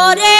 ওরে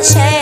Change.